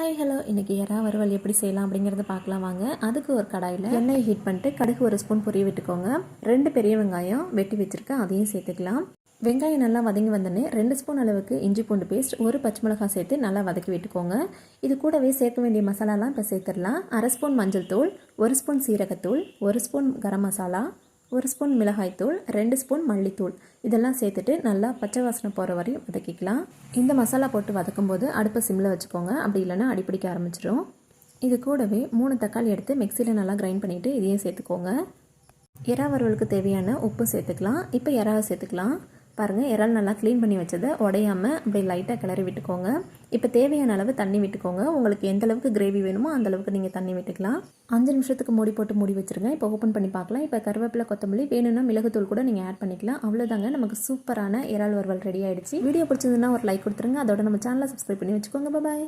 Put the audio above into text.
Hi hello இன்றைக்கி எறா வறுவல் எப்படி செய்யலாம் அப்படிங்கிறத பார்க்கலாம் வாங்க. அதுக்கு ஒரு கடாயில் எண்ணெய் ஹீட் பண்ணிட்டு கடுகு ஒரு ஸ்பூன் பொரிய விட்டுக்கோங்க. ரெண்டு பெரிய வெங்காயம் வெட்டி வச்சுருக்கேன். அதையும் சேர்த்துக்கலாம். வெங்காயம் நல்லா வதங்கி வந்தோடனே ரெண்டு ஸ்பூன் அளவுக்கு இஞ்சி பூண்டு பேஸ்ட் ஒரு பச்சை மிளகாய் சேர்த்து நல்லா வதக்கி விட்டுக்கோங்க. இது கூடவே சேர்க்க வேண்டிய மசாலாலாம் இப்போ சேர்த்துடலாம். அரை ஸ்பூன் மஞ்சள் தூள் ஒரு ஸ்பூன் சீரகத்தூள் ஒரு ஸ்பூன் கரம் மசாலா ஒரு ஸ்பூன் மிளகாய்த்தூள் ரெண்டு ஸ்பூன் மல்லித்தூள். இதெல்லாம் சேர்த்துட்டு நல்லா பச்சை வாசனை போகிற வரையும் வதக்கிக்கலாம். இந்த மசாலா போட்டு வதக்கும் போது அடுப்பை சிம்மில் வச்சுக்கோங்க. அப்படி இல்லைன்னா அடிப்பிடிக்க ஆரம்பிச்சிடும் இது கூடவே மூணு தக்காளி எடுத்து மிக்சியில் நல்லா கிரைண்ட் பண்ணிவிட்டு இதையும் சேர்த்துக்கோங்க. எறா வறுவலுக்கு தேவையான உப்பு சேர்த்துக்கலாம். இப்போ எறாவை சேர்த்துக்கலாம். பாருங்கள் இறால் நல்லா க்ளீன் பண்ணி வச்சதை உடையாமல் அப்படியே லைட்டாக கிளறி விட்டுக்கோங்க. இப்போ தேவையான அளவு தண்ணி விட்டுக்கோங்க. உங்களுக்கு எந்த அளவுக்கு கிரேவி வேணுமோ அந்த அளவுக்கு நீங்கள் தண்ணி விட்டுக்கலாம். அஞ்சு நிமிஷத்துக்கு மூடி போட்டு மூடி வச்சுருங்க. இப்போ ஓப்பன் பண்ணி பார்க்கலாம். இப்போ கருவேப்பிலை கொத்தமல்லி வேணும்னா மிளகுத்தூள் கூட நீங்கள் ஆட் பண்ணிக்கலாம். அவ்வளோதாங்க நமக்கு சூப்பரான இறால் வறுவல் ரெடி ஆகிடுச்சு வீடியோ பிடிச்சதுன்னா ஒரு லைக் கொடுத்துருங்க. அதோட நம்ம சேனலை சப்ஸ்கிரைப் பண்ணி வச்சுக்கோங்க. பாய்